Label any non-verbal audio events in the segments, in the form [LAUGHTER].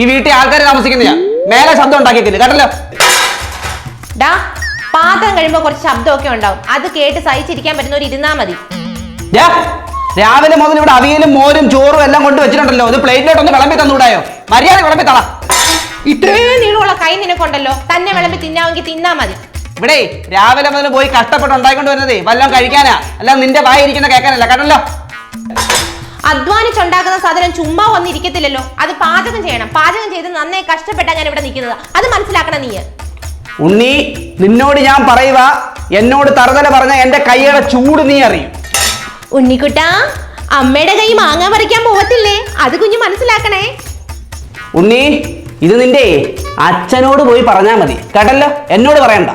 ഈ വീട്ടിൽ ആൾക്കാർ താമസിക്കുന്നില്ല. മേലെ ശബ്ദം ഉണ്ടാക്കിയിട്ടില്ല. കേട്ടല്ലോ? ഡാ പാത്രം കഴിയുമ്പോ കുറച്ച് ശബ്ദമൊക്കെ ഉണ്ടാവും. അത് കേട്ട് സഹിച്ചിരിക്കാൻ പറ്റുന്നവർ ഇരുന്നാ മതി. ദാ, രാവിലെ മുതൽ ഇവിടെ അവിയലും മോരും ചോറും എല്ലാം കൊണ്ട് വെച്ചിട്ടുണ്ടല്ലോ. ഇത് പ്ലേറ്റിലോട്ട് ഒന്ന് വിളമ്പി തന്നുകൂടായോ മര്യാദ വിളമ്പി തള. ഇത്രയും നീളമുള്ള കൈ നിനക്കുണ്ടല്ലോ. തന്നെ വിളമ്പി തിന്നാമെങ്കിൽ തിന്നാ മതി. ഇവിടെ രാവിലെ മുതൽ പോയി കഷ്ടപ്പെട്ട് ഉണ്ടായിക്കൊണ്ട് വരുന്നതേ. വല്ലതും കഴിക്കാനാ. അല്ല നിന്റെ വായി ഇരിക്കുന്ന കേൾക്കാനല്ല കേട്ടല്ലോ? അധ്വാനിച്ചുണ്ടാക്കുന്ന സാധനം ചുമ്മാ വന്നിരിക്കത്തില്ലല്ലോ. അത് പാചകം ചെയ്യണം. പാചകം ചെയ്ത് നന്നായി കഷ്ടപ്പെട്ടാ ഞാൻ ഇവിടെ നിൽക്കുന്നത്. അത് മനസ്സിലാക്കണം നീ ഉണ്ണി നിന്നോട് ഞാൻ പറയുക. എന്നോട് തറുതല പറഞ്ഞ എന്റെ കൈയുടെ ചൂട് നീ അറിയും. ഉണ്ണിക്കുട്ട അമ്മയുടെ കൈ മാങ്ങാൻ പറിക്കാൻ പോകത്തില്ലേ അത് കുഞ്ഞു മനസ്സിലാക്കണേ. ഉണ്ണി ഇത് നിന്റെ അച്ഛനോട് പോയി പറഞ്ഞാ മതി. കേട്ടല്ലോ? എന്നോട് പറയണ്ട.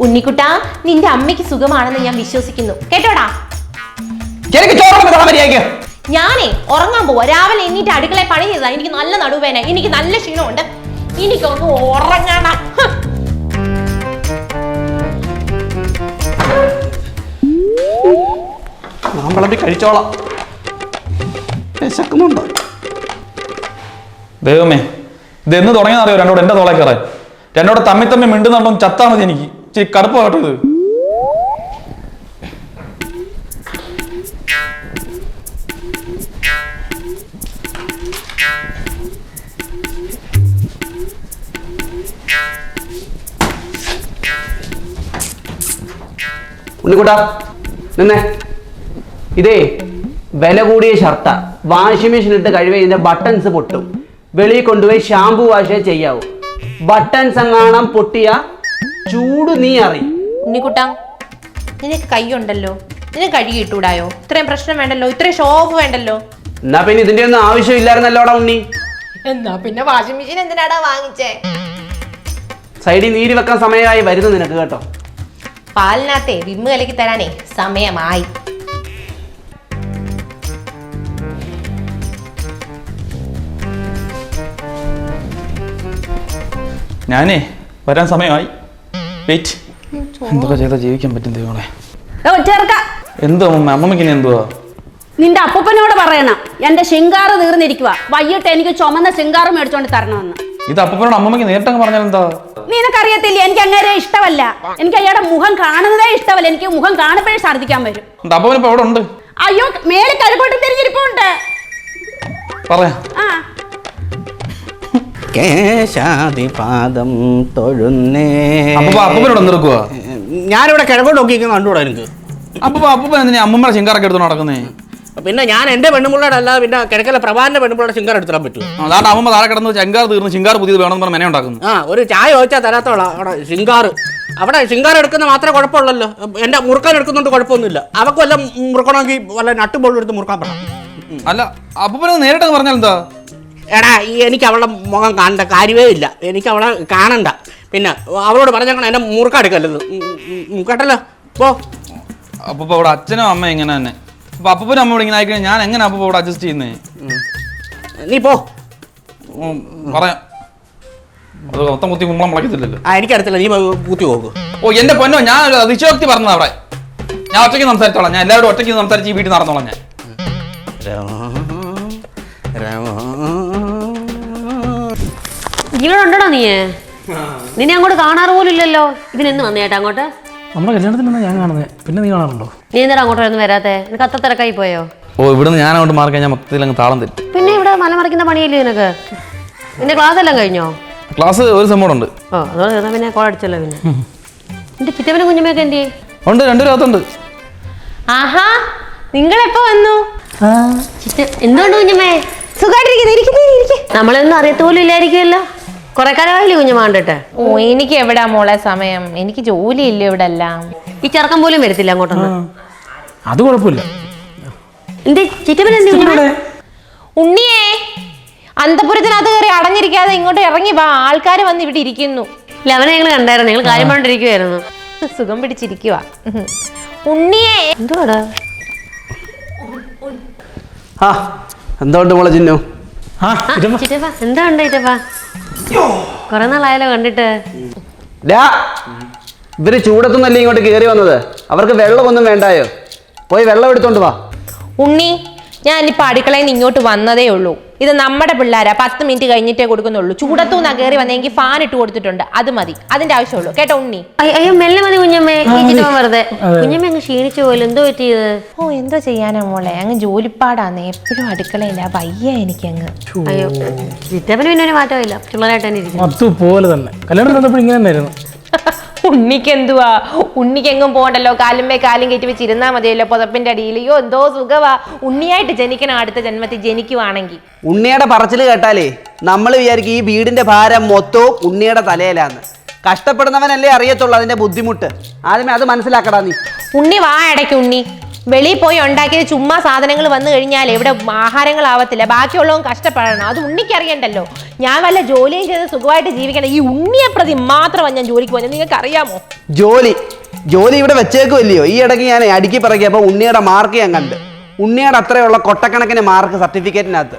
ഉണ്ണിക്കുട്ട നിന്റെ അമ്മയ്ക്ക് സുഖമാണെന്ന് ഞാൻ വിശ്വസിക്കുന്നു. കേട്ടോടാ? എനിക്ക് ചോറ് മര്യാദയ്ക്ക്. ഞാനേ ഉറങ്ങാൻ പോവാ. രാവിലെ എന്നിട്ട് അടുക്കളയിൽ പണി ചെയ്താ എനിക്ക് നല്ല നടുവേന എനിക്ക് നല്ല ക്ഷീണമുണ്ട്. എനിക്കൊന്ന് ഉറങ്ങണം. ഹ്. ഞാൻ വിളമ്പി കഴിച്ചോളാം. വിശക്കുന്നുണ്ടോ. ദൈവമേ ഇത് എന്ന് തുടങ്ങിയെന്നറിയോ രണ്ടോട് എന്റെ തോളെ കയറാൻ. രണ്ടോട് തമ്മി തമ്മി മിണ്ടുന്നുണ്ടോ ചത്താ മതി എനിക്ക്. ഇച്ചിരി കടുപ്പ് കേട്ടോ ഇത്. ഉണ്ണിക്കുട്ടാ നിന്നെ. ഇതേ വില കൂടിയ ഷർട്ട. വാഷിംഗ് മെഷീൻ ഇട്ട് കഴിവേ ഇതിന്റെ ബട്ടൺസ് പൊട്ടും. വെളിയിൽ കൊണ്ടുപോയി ഷാമ്പു വാഷേ ചെയ്യാവൂ. ബട്ടൺസ് എങ്ങാണം പൊട്ടിയ ചൂട് നീ അറിയും. ഉണ്ണിക്കുട്ട നിനക്ക് കൈയുണ്ടല്ലോ. നിനക്ക് കഴുകി ഇട്ടൂടായോ? ഇത്രയും പ്രശ്നം വേണ്ടല്ലോ ഇത്രയും ഷോപ്പ് വേണ്ടല്ലോ. എന്നാ പിന്നെ ഇതിന്റെ ഒന്നും ആവശ്യമില്ലായിരുന്നല്ലോടാ ഉണ്ണി. എന്നാ പിന്നെ വാഷിംഗ് മെഷീൻ എന്തിനാടാ വാങ്ങിച്ചേ? സൈഡിൽ നീര് വെക്കാൻ സമയമായി വരുന്നു നിനക്ക് കേട്ടോ. പാലിനകത്തെ വിമ്മ് കലക്കി തരാനേ സമയമായി. ഞാനേ വരാൻ സമയമായി. വെയിറ്റ് എന്തൊക്കെ ചെയ്താൽ ജീവിക്കാൻ പറ്റും ദൈവങ്ങളെ എന്തോ അമ്മ? അമ്മമ്മയ്ക്ക് ഇനി എന്തുവാ? നിന്റെ അപ്പൂപ്പനോട് പറയണം. എന്റെ ശിങ്കാറ് തീർന്നിരിക്കുക വൈകിട്ട് എനിക്ക് ചുമന്ന ശിങ്കാറ് മേടിച്ചോണ്ട് തരണമെന്ന്. ഇത് അപ്പനോട് അമ്മമ്മക്ക് നേരിട്ടങ്ങ് പറഞ്ഞാൽ എന്താ? നിനക്കറിയത്തില്ല? എനിക്ക് അങ്ങനെ ഇഷ്ടമല്ല. എനിക്ക് അയാളുടെ മുഖം കാണുന്നതേ ഇഷ്ടമല്ല. എനിക്ക് മുഖം കാണുമ്പോഴേ ഛർദ്ദിക്കാൻ വരും. എന്താ ഇപ്പൊ അവിടെ ഉണ്ട്? അയ്യോ മേലെ കഴിപ്പോട്ട് തിരിഞ്ഞിരിപ്പുണ്ട്. പറയാ ആ. കേശാദിപാദം തൊഴുന്നേ. അപ്പൊ അപ്പനോട് എന്തെടുക്കുക ഞാനിവിടെ കിഴക്കോട്ട് നോക്കിയിരിക്കുന്ന കണ്ടുകൂടാ എനിക്ക് അപ്പൊ അപ്പൻ എന്തിനാ? അമ്മമ്മ ശിങ്കാറൊക്കെ എടുത്തോണ്ട് നടക്കുന്നേ? പിന്നെ ഞാൻ എന്റെ പെണ്ണുമുള്ളയുടെ അല്ലാതെ പിന്നെ കിഴക്കലെ പ്രഭാന്റെ പെണ്ണുമുള്ളയുടെ ശിങ്കാർ എടുത്തിടാൻ പറ്റില്ല. അതാണ് അമ്മ താഴെ കിടന്ന് ശിങ്കാർ തീർന്ന് ശിങ്കാർ പുതിയത് വേണമെന്ന് പറഞ്ഞ് മെന ഉണ്ടാക്കുന്നു ആ ഒരു ചായ ചോദിച്ചാൽ തരാത്തോളാം അവിടെ ശിങ്കാർ അവിടെ ശിങ്കാർ എടുക്കുന്ന മാത്രമേ കുഴപ്പമുള്ളല്ലോ. എന്റെ മുറുക്കാൻ എടുക്കുന്നുണ്ട് കുഴപ്പമൊന്നുമില്ല. അവക്ക് വല്ല മുറുക്കണമെങ്കിൽ വല്ല നട്ടുബോളും എടുത്ത് മുറുക്കാൻ പറ്റണം അല്ല അപ്പൊ പിന്നെ നേരിട്ട് പറഞ്ഞാൽ എന്താ? എടാ എനിക്ക് അവളുടെ മുഖം കാണണ്ട കാര്യമേ ഇല്ല. എനിക്ക് അവളെ കാണണ്ട. പിന്നെ അവളോട് പറഞ്ഞേക്കണം എന്നെ മുറുക്കെടുക്കല്ലത് കേട്ടല്ലോ? പോ. അപ്പൊ ഇവിടെ അച്ഛനും അമ്മ ഇങ്ങനെ തന്നെ. അപ്പൊ അപ്പനും അമ്മയോട് ഇങ്ങനെ ആയിക്കഴിഞ്ഞാൽ ഞാൻ എങ്ങനെ അപ്പൂപ്പ ഇവിടെ അഡ്ജസ്റ്റ് ചെയ്യുന്നേ? നീ പോ. ഉം, പറയാം. അത് മൊത്തം കുത്തി കുമ്പളം മുളക്കത്തില്ലല്ലോ ആ എനിക്കറിയത്തില്ല. നീ കൂത്തി നോക്ക്. ഓ എന്റെ പൊന്നോ ഞാൻ ഒരു അതിശയോക്തി പറഞ്ഞത് അവിടെ ഞാൻ ഒറ്റയ്ക്ക് സംസാരിച്ചോളാം. ഞാൻ എല്ലാവരും ഒറ്റയ്ക്ക് സംസാരിച്ച് ഈ വീട്ടിൽ നടന്നോളാം ഞാൻ. ഇവിടെ ഉണ്ടോ നീ നിന്നെ അങ്ങോട്ട് കാണാറ് പോലും ഇല്ലല്ലോ. ഇവനെന്ന് വന്നേട്ടാ അങ്ങോട്ട്? നമ്മുടെ കല്യാണത്തിനാണ് ഞാൻ കാണുന്നത് പിന്നെ നീ കാണാറുണ്ടോ? നീ എന്തിനാ അങ്ങോട്ടൊന്നും വരാത്തെ? നിനക്ക് അത്ര തിരക്കായി പോയോ? ഓ ഇവിടുന്ന് ഞാൻ അങ്ങോട്ട് മാറി കഴിഞ്ഞാൽ മൊത്തത്തിൽ അങ്ങ് താളം തരും പിന്നെ ഇവിടെ മല മറിക്കുന്ന പണിയല്ലേ നിനക്ക്? നിന്റെ ക്ലാസ് എല്ലാം കഴിഞ്ഞോ? ക്ലാസ് ഒരു സംഭവം ഉണ്ട്. ഓ അതുകൊണ്ട് തീർന്നാ പിന്നെ കോൾ അടിച്ചല്ലോ പിന്നെ. നിന്റെ ചിറ്റവനും കുഞ്ഞുമ്മയൊക്കെ എന്തി ഉണ്ട് രണ്ടു രാത്തുണ്ട് ആഹാ നിങ്ങൾ എപ്പോ വന്നു ചിറ്റ എന്തുകൊണ്ട് കുഞ്ഞുമ്മേ സുഖമായിട്ടിരിക്കുന്നു ഇരിക്കുന്നേ ഇരിക്കെ. നമ്മളൊന്നും അറിയത്ത് പോലും ഇല്ലായിരിക്കുമല്ലോ കുറെ കാലമായില്ലേ കുഞ്ഞു മാണ്ടിട്ട്? ഓ എനിക്ക് എവിടാ മോളെ സമയം? എനിക്ക് ജോലിയില്ല ഇവിടെ എല്ലാം ഈ ചെറുക്കം പോലും വരത്തില്ല അങ്ങോട്ടൊന്നും. അത് കുഴപ്പമില്ല. എന്ത് ചിറ്റപ്പൻ എന്ത് ഉണ്ണിയേ അന്തപുരത്തിനകത്ത് കയറി അടഞ്ഞിരിക്കാതെ ഇങ്ങോട്ട് ഇറങ്ങി വാ. ആൾക്കാർ വന്ന് ഇവിടെ ഇരിക്കുന്നു. ഇല്ല അവനെ ഞങ്ങൾ കണ്ടായിരുന്നു. ഞങ്ങൾ കാര്യം പറഞ്ഞിരിക്കുവായിരുന്നു സുഖം പിടിച്ചിരിക്കുക ഉണ്ണിയേ എന്തുവാടാ? ആ എന്തുകൊണ്ട് മോളെ ചിന്നു? ആ ഇതമ്മ ചിറ്റപ്പ. എന്താ ഉണ്ട് ചിറ്റപ്പ? കൊറേ നാളായാലോ കണ്ടിട്ട്. ഡാ ഇവർ ചൂടത്തുനിന്നല്ലേ ഇങ്ങോട്ട് കയറി വന്നത്? അവർക്ക് വെള്ളമൊന്നും വേണ്ടായോ? പോയി വെള്ളം എടുത്തോണ്ട് വാ. ഉണ്ണി ഞാൻ ഇപ്പൊ അടുക്കളയിൽ നിന്ന് ഇങ്ങോട്ട് വന്നതേ ഉള്ളൂ. ഇത് നമ്മുടെ പിള്ളേരാ. പത്ത് മിനിറ്റ് കഴിഞ്ഞിട്ടേ കൊടുക്കുന്നുള്ളൂ. ചൂടത്തു നിന്നാ കയറി വന്നെങ്കിൽ ഫാൻ ഇട്ട് കൊടുത്തിട്ടുണ്ട്. അത് മതി. അതിന്റെ ആവശ്യമുള്ളൂ. കേട്ടോ ഉണ്ണി. അയ്യോ മെല്ലെ മതി കുഞ്ഞമ്മേ. വെറുതെ. കുഞ്ഞമ്മ അങ്ങ് ക്ഷീണിച്ചു പോലും എന്തോ പറ്റിയത് ഓ എന്തോ ചെയ്യാനാ മോളെ? അങ്ങ് ജോലിപ്പാടാന്ന്. എപ്പോഴും അടുക്കളയില്ല വയ്യ എനിക്ക് അങ്ങ് അയ്യോ ചിറ്റപ്പന് പിന്നെ ഒരു മാറ്റമില്ല പിള്ളേരായിട്ട് തന്നെ ഇരിക്കും പോലെ തന്നെ. കല്യാണം ഇങ്ങനെ തന്നെയായിരുന്നു. [LAUGHS] ഉണ്ണിക്ക് എന്തുവാ ഉണ്ണിക്ക് എങ്ങും പോകണ്ടല്ലോ കാലുമേ കാലും കയറ്റി വെച്ച് ഇരുന്നാൽ മതിയല്ലോ പുതപ്പിന്റെ അടിയിൽ. അയ്യോ എന്തോ സുഖവാ. ഉണ്ണിയായിട്ട് ജനിക്കണം അടുത്ത ജന്മത്തിൽ ജനിക്കുവാണെങ്കിൽ ഉണ്ണിയുടെ പറച്ചിൽ കേട്ടാലേ നമ്മൾ വിചാരിക്കും ഈ വീടിന്റെ ഭാരം മൊത്തവും ഉണ്ണിയുടെ തലയിലാന്ന്. കഷ്ടപ്പെടുന്നവനല്ലേ അറിയത്തുള്ളൂ അതിന്റെ ബുദ്ധിമുട്ട്. ആദ്യമേ അത് മനസ്സിലാക്കടാ നീ. ഉണ്ണി വാ ഇടയ്ക്ക് ഉണ്ണി. വെളിയിൽ പോയി ഉണ്ടാക്കിയത് ചുമ്മാ സാധനങ്ങൾ വന്നു കഴിഞ്ഞാൽ ഇവിടെ ആഹാരങ്ങളാവത്തില്ല. ബാക്കിയുള്ളവൻ കഷ്ടപ്പെടണം. അത് ഉണ്ണിക്ക് അറിയണ്ടല്ലോ. ഞാൻ വല്ല ജോലിയും ചെയ്ത് സുഖമായിട്ട് ജീവിക്കണം. ഈ ഉണ്ണിയെ പ്രതി മാത്രമാണ് ഞാൻ ജോലിക്ക് പോകുന്നത്. നിങ്ങൾക്ക് അറിയാമോ ജോലി. ജോലി ഇവിടെ വെച്ചേക്കുമല്ലയോ ഈ ഇടയ്ക്ക് ഞാൻ അടുക്കി പറയുമ്പോൾ ഉണ്ണിയുടെ മാർക്ക് ഞാൻ കണ്ട്. ഉണ്ണിയുടെ അത്രയുള്ള കൊട്ടക്കണക്കിന് മാർക്ക് സർട്ടിഫിക്കറ്റിനകത്ത്.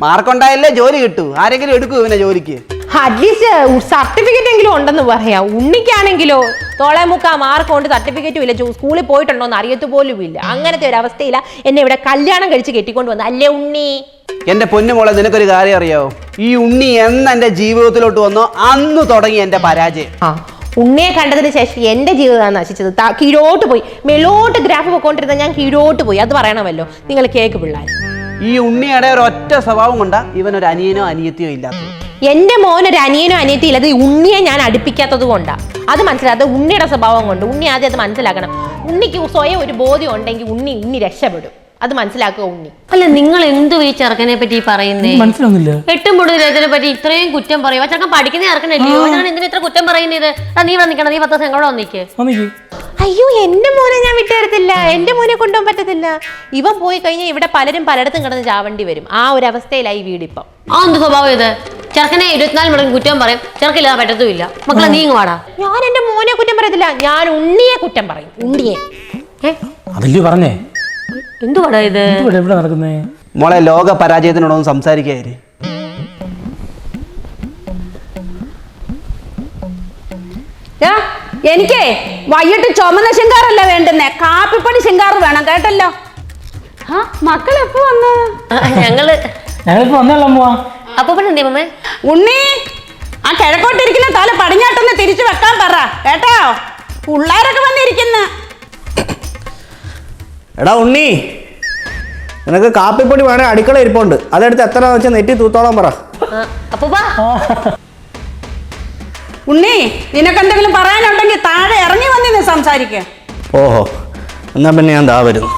മാർക്ക് ഉണ്ടായല്ലേ ജോലി കിട്ടൂ. ആരെങ്കിലും എടുക്കൂ ഇവനെ ജോലിക്ക്. അറ്റ്ലീസ്റ്റ് സർട്ടിഫിക്കറ്റ് എങ്കിലും ഉണ്ടെന്ന് പറയാം. ഉണ്ണിക്കാണെങ്കിലോ? തോളെ മുക്കാ മാർക്ക് കൊണ്ട് സർട്ടിഫിക്കറ്റും ഇല്ല. സ്കൂളിൽ പോയിട്ടുണ്ടോ എന്ന് അറിയത്തു പോലും ഇല്ല. അങ്ങനത്തെ ഒരു അവസ്ഥയില്ല എന്നെ ഇവിടെ കല്യാണം കഴിച്ച് കെട്ടിക്കൊണ്ട് വന്നു അല്ലേ ഉണ്ണി? എന്റെ പൊന്നുമോളെ നിനക്കൊരു കാര്യം അറിയാവോ? ഈ ഉണ്ണി എന്ന് എന്റെ ജീവിതത്തിലോട്ട് വന്നോ അന്ന് തുടങ്ങി എന്റെ പരാജയം. ഉണ്ണിയെ കണ്ടതിന് ശേഷം എന്റെ ജീവിതമാണ് നശിച്ചത്. കീഴോട്ട് പോയി. മെലോട്ട് ഗ്രാഫ് പോയിക്കൊണ്ടിരുന്ന ഞാൻ കീഴോട്ട് പോയി. അത് പറയണമല്ലോ. നിങ്ങൾ കേക്ക് പിള്ളേർ ഈ ഉണ്ണിയുടെ ഒരു ഒറ്റ സ്വഭാവം കൊണ്ടാ ഇവൻ ഒരു അനിയനോ അനിയത്തിയോ ഇല്ലാത്തത്. മോൻ ഒരു അനിയനോ അനിയത്തി ഇല്ലാതെ ഉണ്ണിയെ ഞാൻ അടുപ്പിക്കാത്തത് കൊണ്ടാ. അത് മനസ്സിലാകാതെ ഉണ്ണിയുടെ സ്വഭാവം കൊണ്ട് ഉണ്ണി ആദ്യം അത് മനസ്സിലാക്കണം. ഉണ്ണിക്ക് സ്വയം ഒരു ബോധ്യം ഉണ്ടെങ്കിൽ ഉണ്ണി ഉണ്ണി രക്ഷപ്പെടും. അത് മനസ്സിലാക്കുക ഉണ്ണി. അല്ല നിങ്ങൾ എന്ത് ഈ ചെറുക്കനെ പറ്റി പറയുന്നേ? മനസ്സിലൊന്നുമില്ല. എട്ടും കൂടുതൽ രചനെ പറ്റി ഇത്രയും കുറ്റം പറയും? ആ ചെറുക്കൻ പഠിക്കുന്ന ചെറുക്കനല്ലേ? എന്തിനാ ഇത്ര കുറ്റം പറയുന്നത്? നീ ഇവിടെ നിൽക്കണം നീ പത്ത് ദിവസം എങ്ങോട്ട് വന്നിക്ക് വന്നിക്ക് അയ്യോ എന്റെ മോനെ ഞാൻ വിട്ടുതരത്തില്ല എന്റെ മോനെ കൊണ്ടുപോകാൻ പറ്റത്തില്ല. ഇവൻ പോയി കഴിഞ്ഞാൽ ഇവിടെ പലരും പലയിടത്തും കിടന്ന് ചാവേണ്ടി വരും. ആ ഒരു അവസ്ഥയിലായി ഈ വീടിപ്പം ആ എന്ത് സ്വഭാവം ഇത്? ചെറുക്കനെ ഇരുപത്തിനാല് മണിക്കൂർ കുറ്റം പറയും. ചെറുക്കില്ലാതെ പറ്റത്തുമില്ല. മക്കളെ നീ വാടാ. ഞാൻ എന്റെ മോനെ കുറ്റം പറയത്തില്ല. ഞാൻ ഉണ്ണിയെ കുറ്റം പറയും. ഉണ്ണിയെ. അതല്ലേ പറഞ്ഞേ? എന്തുവാടാ ഇത്? ഇവിടെ എവിടെ നടക്കുന്നേ? മോളെ ലോക പരാജയത്തിനോടൊന്ന് സംസാരിക്കാതിരി യാ, എനിക്കേ വൈകിട്ട് ചുമന്ന ശിങ്കാറല്ല വേണ്ടുന്നേ? കാപ്പിപ്പണി ശിങ്കാറ് വേണം കേട്ടല്ലോ? ആ മക്കൾ എപ്പോ വന്ന്? ഞങ്ങൾ. ഞങ്ങളിപ്പോ വന്നല്ലോ പോവാ അപ്പൊ പിന്നെ എന്തേ മമ്മേ ഉണ്ണി ആ കിഴക്കോട്ടിരിക്കുന്ന തല പടിഞ്ഞാട്ടൊന്ന് തിരിച്ചു വെക്കാൻ പറ കേട്ടോ? പിള്ളേരൊക്കെ എടാ ഉണ്ണി. നിനക്ക് കാപ്പിപ്പൊടി വേണേ അടുക്കള ഇരിപ്പുണ്ട്. അതെടുത്ത് എത്ര വെച്ചാൽ നെറ്റി തൂത്തോളം പറ. ഉണ്ണി ഉണ്ണി നിനക്കെന്തെങ്കിലും പറയാനുണ്ടെങ്കിൽ താഴെ ഇറങ്ങി വന്നിന്ന് സംസാരിക്ക. ഓഹോ എന്നാ പിന്നെ ഞാൻ ദാ വരുന്നു.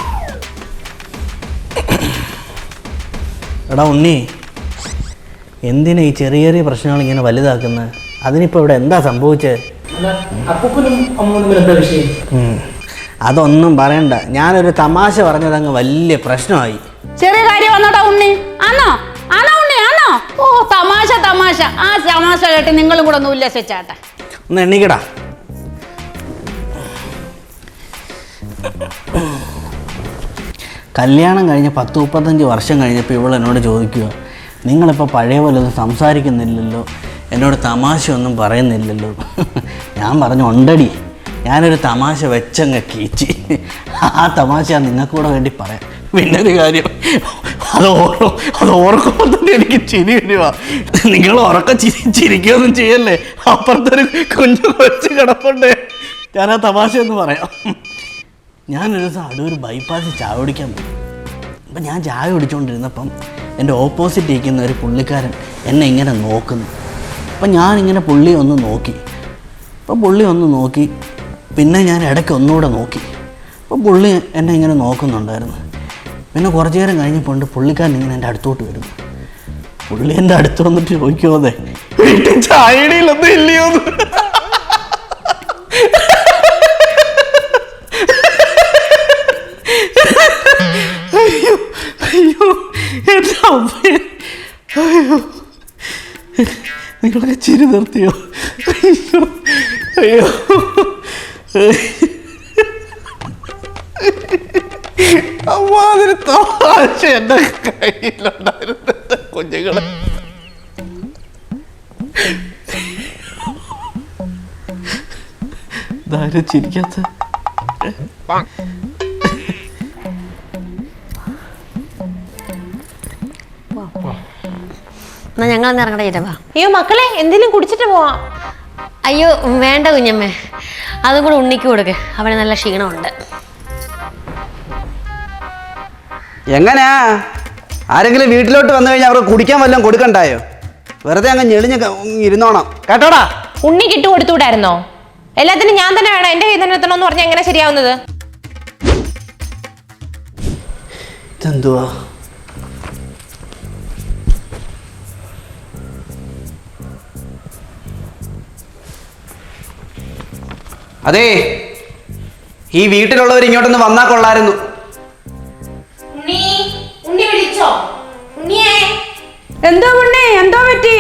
എടാ ഉണ്ണി. എന്തിനാ ഈ ചെറിയ ചെറിയ പ്രശ്നങ്ങൾ ഇങ്ങനെ വലുതാക്കുന്നത് അതിനിപ്പോ ഇവിടെ എന്താ സംഭവിച്ചത് അപ്പൂപ്പനും അമ്മൂനും തമ്മിൽ എന്താ വിഷയം? ഉം. അതൊന്നും പറയണ്ട. ഞാനൊരു തമാശ പറഞ്ഞത് അങ്ങ് വലിയ പ്രശ്നമായി. ചെറിയ കാര്യം വന്നോട്ടോ ഉണ്ണി. ആണോ ആണോ ഉണ്ണി ആണോ ഓ തമാശ തമാശ. ആ തമാശ കേട്ട് നിങ്ങളും കൂടെ ഒന്ന് ഉല്ലസിച്ചാട്ടെ. ഒന്ന് എണ്ണിക്കടാ. കല്യാണം കഴിഞ്ഞ് പത്ത് മുപ്പത്തഞ്ച് വർഷം കഴിഞ്ഞപ്പോൾ ഇവൾ എന്നോട് ചോദിക്കുക നിങ്ങളിപ്പോൾ പഴയ പോലെ ഒന്നും സംസാരിക്കുന്നില്ലല്ലോ? എന്നോട് തമാശയൊന്നും പറയുന്നില്ലല്ലോ? ഞാൻ പറഞ്ഞു ഉണ്ടടി. ഞാനൊരു തമാശ വെച്ചങ്ങ് കീച്ചി ആ തമാശ ഞാൻ നിങ്ങൾക്കൂടെ വേണ്ടി പറയാം. പിന്നെ ഒരു കാര്യം അത് ഓർക്കും അത് ഓർക്കുമ്പോൾ തന്നെ എനിക്ക് ചിരി വരുവാ നിങ്ങൾ ഉറക്ക ചിരി ചിരിക്കുകയൊന്നും ചെയ്യല്ലേ? അപ്പുറത്തൊരു കുഞ്ഞു കൊച്ചു കിടപ്പുണ്ട്. ഞാൻ ആ തമാശ എന്ന് പറയാം. ഞാനൊരു ദിവസം അടൂർ ബൈപ്പാസ് ചായ കുടിക്കാൻ പോയി. അപ്പം ഞാൻ ചായ കുടിച്ചുകൊണ്ടിരുന്നപ്പം എന്റെ ഓപ്പോസിറ്റ് ഇരിക്കുന്ന ഒരു പുള്ളിക്കാരൻ എന്നെ ഇങ്ങനെ നോക്കുന്നു. അപ്പം ഞാനിങ്ങനെ പുള്ളി ഒന്ന് നോക്കി. അപ്പോൾ പുള്ളി ഒന്ന് നോക്കി പിന്നെ ഞാൻ ഇടയ്ക്ക് ഒന്നുകൂടെ നോക്കി. അപ്പോൾ പുള്ളി എന്നെ ഇങ്ങനെ നോക്കുന്നുണ്ടായിരുന്നു. പിന്നെ കുറച്ച് നേരം കഴിഞ്ഞപ്പോൾ പുള്ളിക്കാരൻ ഇങ്ങനെ എന്റെ അടുത്തോട്ട് വരുന്നു. പുള്ളി എന്റെ അടുത്ത് വന്നിട്ട് ചോദിക്കുമോതെ വീട്ടിൽ ചായടിയിലൊന്നും ഇല്ലയോ അയ്യോ അയ്യോ നിങ്ങളൊക്കെ ചിരി നിർത്തിയോ? അയ്യോ അയ്യോ. അമ്മ അതിന് തമാശ എന്റെ കയ്യിലുണ്ടായിരുന്നു കുഞ്ഞുങ്ങളെ. ഇതാരും ചിരിക്കാത്ത എന്നാ ഞങ്ങൾ ഇറങ്ങട്ടെ ചേട്ടാ അയ്യോ മക്കളെ എന്തെങ്കിലും കുടിച്ചിട്ട് പോവാം. അയ്യോ വേണ്ട കുഞ്ഞമ്മേ. അതും കൂടെ ഉണ്ണിക്ക് കൊടുക്ക്. അവന് നല്ല ക്ഷീണമുണ്ട്. എങ്ങനെയാ ആരെങ്കിലും വീട്ടിലോട്ട് വന്നു കഴിഞ്ഞാൽ അവർക്ക് കുടിക്കാൻ വല്ലതും കൊടുക്കണ്ടായോ? വെറുതെ അങ്ങ് ഞെളിഞ്ഞ് ഇരുന്നോണം. കേട്ടോടാ? ഉണ്ണിക്ക് ഇട്ട് കൊടുത്തുവിടായിരുന്നോ? എല്ലാത്തിനും ഞാൻ തന്നെ വേണം. എന്റെ കയ്യിൽ തന്നെ എത്തണമെന്ന് പറഞ്ഞാൽ എങ്ങനെ ശരിയാവുന്നത്? ഇതെന്തുവാ? അതെ ഈ വീട്ടിലുള്ളവർ ഇങ്ങോട്ടൊന്ന് വന്നാ കൊള്ളായിരുന്നു ഉണ്ണി ഉണ്ണി വിളിച്ചോ? ഉണ്ണിയേ. എന്തോ ഉണ്ണി എന്തോ പറ്റി?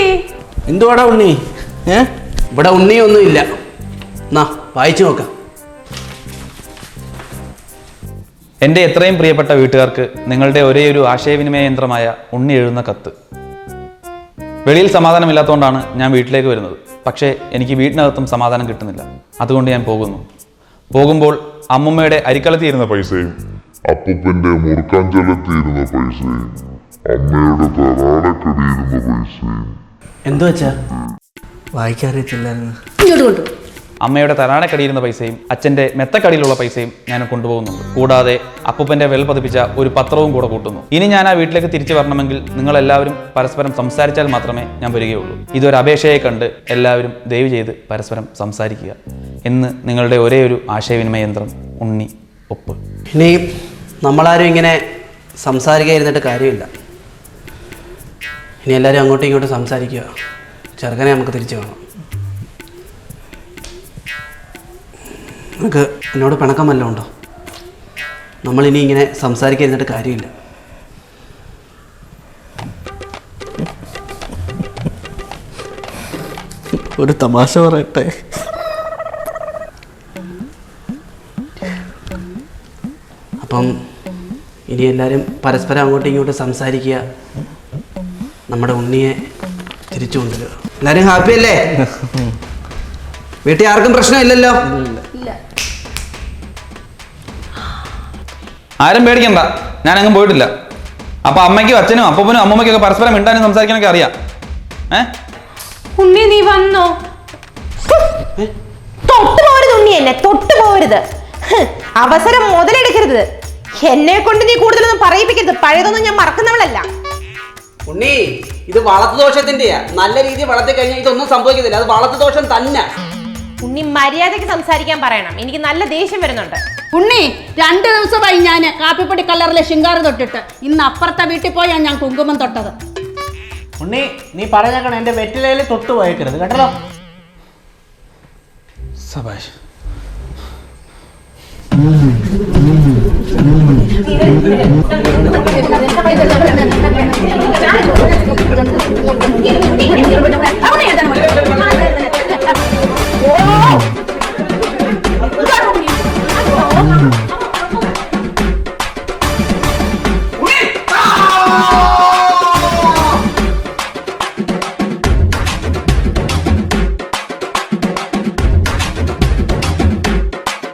എന്തുവാടാ ഉണ്ണി? ഏ? ഇവിടെ ഉണ്ണിയൊന്നും ഇല്ല എന്നാ വായിച്ചു നോക്കാം. എന്റെ എത്രയും പ്രിയപ്പെട്ട വീട്ടുകാർക്ക് നിങ്ങളുടെ ഒരേ ഒരു ആശയവിനിമയ യന്ത്രമായ ഉണ്ണി എഴുതുന്ന കത്ത്. വെളിയിൽ സമാധാനമില്ലാത്തതുകൊണ്ടാണ് ഞാൻ വീട്ടിലേക്ക് വരുന്നത്. പക്ഷേ എനിക്ക് വീട്ടിനകത്തും സമാധാനം കിട്ടുന്നില്ല. അതുകൊണ്ട് ഞാൻ പോകുന്നു. പോകുമ്പോൾ അമ്മുമ്മയുടെ അരിക്കളത്തിയിരുന്ന പൈസയും അപ്പൂപ്പന്റെ മുറുക്കാഞ്ചലത്തിയിരുന്ന പൈസയും അമ്മയുടെ തറാടക്കടിയിരുന്ന പൈസയും എന്തുവച്ചാ? വെച്ചാ വായിക്കാറിയത്തില്ലായിരുന്നു. ഇങ്ങോട്ട് കൊണ്ടു അമ്മയുടെ തരാണക്കടിയിരുന്ന പൈസയും അച്ഛന്റെ മെത്തക്കടിയിലുള്ള പൈസയും ഞാൻ കൊണ്ടുപോകുന്നുണ്ട്. കൂടാതെ അപ്പൂപ്പന്റെ വെൽ പതിപ്പിച്ച ഒരു പത്രവും കൂടെ കൂട്ടുന്നു. ഇനി ഞാൻ ആ വീട്ടിലേക്ക് തിരിച്ചു വരണമെങ്കിൽ നിങ്ങളെല്ലാവരും പരസ്പരം സംസാരിച്ചാൽ മാത്രമേ ഞാൻ വരികയുള്ളൂ. ഇതൊരു അപേക്ഷയെ കണ്ട് എല്ലാവരും ദയവ് ചെയ്ത് പരസ്പരം സംസാരിക്കുക. എന്ന് നിങ്ങളുടെ ഒരേ ഒരു ആശയവിനിമയ യന്ത്രം ഉണ്ണി ഒപ്പ്. ഇനി നമ്മളാരും ഇങ്ങനെ സംസാരിക്കാതിരുന്നിട്ട് കാര്യമില്ല. ഇനി എല്ലാവരും അങ്ങോട്ടും ഇങ്ങോട്ടും സംസാരിക്കുക. ചെറുക്കനെ നമുക്ക് തിരിച്ചു വേണം നമുക്ക് എന്നോട് പിണക്കം വല്ലതും ഉണ്ടോ? നമ്മളിനി ഇങ്ങനെ സംസാരിക്കാതിരുന്നിട്ട് കാര്യമില്ല. ഒരു തമാശ പറയട്ടെ? അപ്പം ഇനി എല്ലാവരും പരസ്പരം അങ്ങോട്ടും ഇങ്ങോട്ടും സംസാരിക്കുക. നമ്മുടെ ഉണ്ണിയെ തിരിച്ചു കൊണ്ടുവരിക. എല്ലാവരും ഹാപ്പി അല്ലേ? [LAUGHS] വീട്ടിൽ ആർക്കും പ്രശ്നമില്ലല്ലോ? ആരും പേടിക്കണ്ട. ഞാൻ അങ്ങ് പോയിട്ടില്ല. അപ്പൊ അമ്മയ്ക്കും അച്ഛനും അപ്പനും അമ്മമ്മയ്ക്കൊക്കെ പരസ്പരം മിണ്ടാനും സംസാരിക്കാനൊക്കെ അറിയാം. ഏ? ഉണ്ണി നീ വന്നോ? തൊട്ട് പോരുത് ഉണ്ണി എന്നെ. തൊട്ട് പോരുത് അവസരം മുതലെടുക്കരുത്. എന്നെ കൊണ്ട് നീ കൂടുതലൊന്നും പറയിപ്പിക്കരുത്. പഴയതൊന്നും ഞാൻ മറക്കുന്നവളല്ല. ഉണ്ണി ഇത് വളത്ത് ദോഷത്തിന്റെയാ. നല്ല രീതിയിൽ വളർത്തി കഴിഞ്ഞാൽ ഇതൊന്നും സംഭവിക്കത്തില്ല. അത് വളത്ത് ദോഷം തന്നെ. ഉണ്ണി മര്യാദയ്ക്ക് സംസാരിക്കാൻ പറയണം. എനിക്ക് നല്ല ദേഷ്യം വരുന്നുണ്ട്. ഉണ്ണി രണ്ട് ദിവസമായി ഞാൻ കാപ്പിപ്പൊടി കളറിലെ ശിങ്കാറ് തൊട്ടിട്ട് ഇന്ന് അപ്പുറത്തെ വീട്ടിൽ പോയാണ് ഞാൻ കുങ്കുമം തൊട്ടത്. ഉണ്ണി നീ പറഞ്ഞേക്കണം എന്റെ വെറ്റിലയിൽ തൊട്ട് പോയേക്കരുത് കേട്ടോ സബാഷ്. ആ